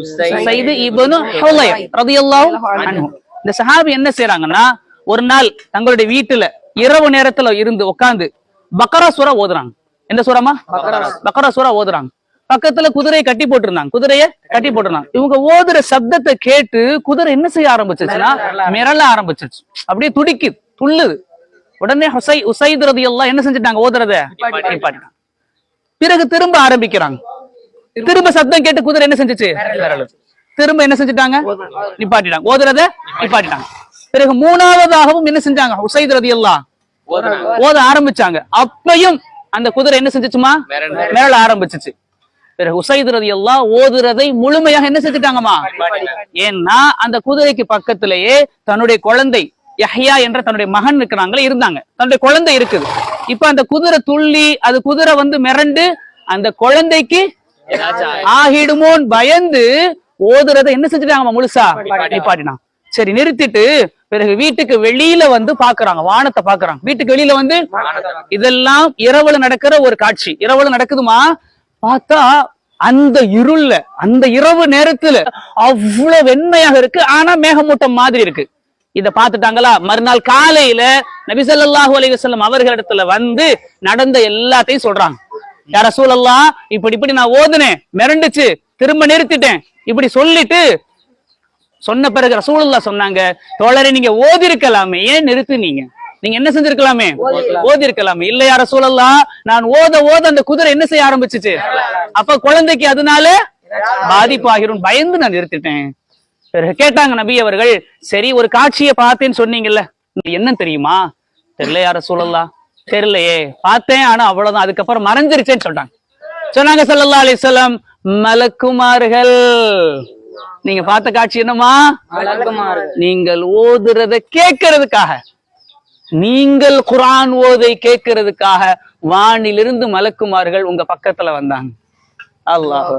உசைது இப்னு ஹுலைர் ரலியல்லாஹு அன்ஹு. இந்த சஹாபி என்ன செய்றாங்கன்னா ஒரு நாள் தங்களுடைய வீட்டுல இரவு நேரத்துல இருந்து உட்கார்ந்து பக்கரா சூரா ஓதுறாங்க. என்ன சூறாமா பக்கரா. சூரா ஓதுறாங்க. பக்கத்துல குதிரையை கட்டி போட்டிருந்தாங்க. குதிரைய கட்டி போட்டிருந்தாங்க. இவங்க ஓதுற சப்தத்தை கேட்டு குதிரை என்ன செய்ய ஆரம்பிச்சிச்சுன்னா மிரள ஆரம்பிச்சிச்சு. அப்படியே துடிக்குது துள்ளுது. உடனே ஹுசை உசைது ரலியல்லாஹு என்ன செஞ்சுட்டாங்க ஓதுறத? பிறகு திரும்ப ஆரம்பிக்கிறாங்க. திரும்ப சத்தம் கேட்டு குதிரை என்ன செஞ்சுச்சு. திரும்ப என்ன செஞ்சுட்டாங்க? நிப்பாட்டிட்டாங்க. ஓதுறத நிப்பாட்டிட்டாங்க. பிறகு மூணாவதாகவும் என்ன செஞ்சாங்க? உசைது ரதியல்லாஹ் ஓத ஆரம்பிச்சாங்க. அப்பையும் அந்த குதிரை என்ன செஞ்சுச்சுமா? மிரள ஆரம்பிச்சுச்சு. பிறகு உசைது ரதியல்லாஹ் ஓதுறதை முழுமையாக என்ன செஞ்சுட்டாங்கம்மா? ஏன்னா அந்த குதிரைக்கு பக்கத்திலேயே தன்னுடைய குழந்தை யஹ்யா என்ற தன்னுடைய மகன் இருக்கிறாங்களே இருந்தாங்க. தன்னுடைய குழந்தை இருக்குது. இப்ப அந்த குதிரை துள்ளி அது குதிரை வந்து மிரண்டு அந்த குழந்தைக்கு ஆகிடுமோன்னு பயந்து ஓதுறதை என்ன செஞ்சுட்டாங்க முழுசா? நிப்பாட்டினான் சரி நிறுத்திட்டு பிறகு வீட்டுக்கு வெளியில வந்து பாக்குறாங்க வானத்தை பாக்குறாங்க. வீட்டுக்கு வெளியில வந்து இதெல்லாம் இரவுல நடக்கிற ஒரு காட்சி. இரவுல நடக்குதுமா? பார்த்தா அந்த இருள்ல அந்த இரவு நேரத்துல அவ்வளவு வெண்மையாக இருக்கு. ஆனா மேகமூட்டம் மாதிரி இருக்கு. இத பாத்துட்டாங்களா மறுநாள் காலையில நபி ஸல்லல்லாஹு அலைஹி வஸல்லம் அவர்களிடத்துல வந்து நடந்த எல்லாத்தையும் சொல்றாங்க. யார சூழல்லாம் இப்படி இப்படி நான் ஓதுனேன் மிரண்டுச்சு திரும்ப நிறுத்திட்டேன். இப்படி சொல்லிட்டு சொன்ன பிறகு ரசூலுல்லாஹ் சொன்னாங்க தோழரை நீங்க ஓதி இருக்கலாமே ஏன் நிறுத்துனீங்க? நீங்க என்ன செஞ்சிருக்கலாமே? ஓதி இருக்கலாமே இல்லையா ரசூலுல்லாஹ் நான் ஓத ஓத அந்த குதிரை என்ன செய்ய ஆரம்பிச்சுச்சு? அப்ப குழந்தைக்கு அதனால பாதிப்பாகிரும் பயந்து நான் நிறுத்திட்டேன். கேட்டாங்க நபி அவர்கள் சரி ஒரு காட்சியை பார்த்தேன்னு சொன்னீங்கல்ல என்ன தெரியுமா? தெரியல யார சூழல்லா தெரியலையே. பார்த்தேன் ஆனா அவ்வளவுதான். அதுக்கப்புறம் மறைஞ்சிருச்சேன்னு சொல்றாங்க. சொன்னாங்க ஸல்லல்லாஹு அலைஹி வஸல்லம் மலக்குமார்கள். நீங்க பார்த்த காட்சி என்னமா நீங்கள் ஓதுறத கேட்கறதுக்காக நீங்கள் குர்ஆன் ஓதை கேட்கறதுக்காக வானிலிருந்து மலக்குமார்கள் உங்க பக்கத்துல வந்தாங்க. அல்லாஹ்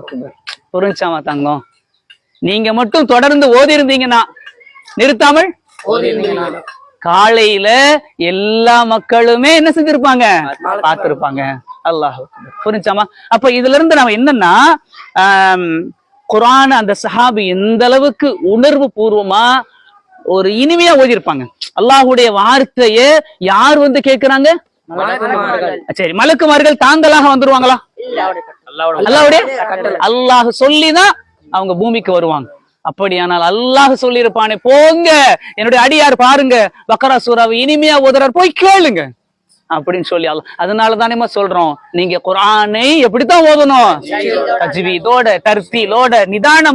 புரிஞ்சாமா தங்கம் நீங்க மட்டும் தொடர்ந்து ஓதி இருந்தீங்கன்னா நிறுத்தாமல் காலையில எல்லா மக்களுமே என்ன செஞ்சிருப்பாங்க? பார்த்திருப்பாங்க. அல்லாஹ். புரிஞ்சாமா அப்ப இதுல இருந்து நம்ம என்னன்னா ஆம், குர்ஆன் அந்த சஹாபி எந்த அளவுக்கு உணர்வு பூர்வமா ஒரு இனிமையா ஓதிருப்பாங்க அல்லாஹ்வுடைய வார்த்தைய யார் வந்து கேக்குறாங்க? சரி மலக்குமார்கள் தாங்களாக வந்துருவாங்களா? அல்லாஹ்வுடைய அல்லாஹ் சொல்லிதான் அவங்க பூமிக்கு வருவாங்க. அப்படியானால் அல்லாஹ் சொல்லியிருப்பானே போங்க என்னுடைய அடியார் பாருங்க பக்கரா சூறாவை இனிமையா ஓதுறார் போய் கேளுங்க அப்படின்னு சொல்லி அதனால தானேமா சொல்றோம் நீங்க குர்ஆனை எப்படித்தான் ஓதணும்? தஜ்வீதோட தர்த்தீலோட நிதானமா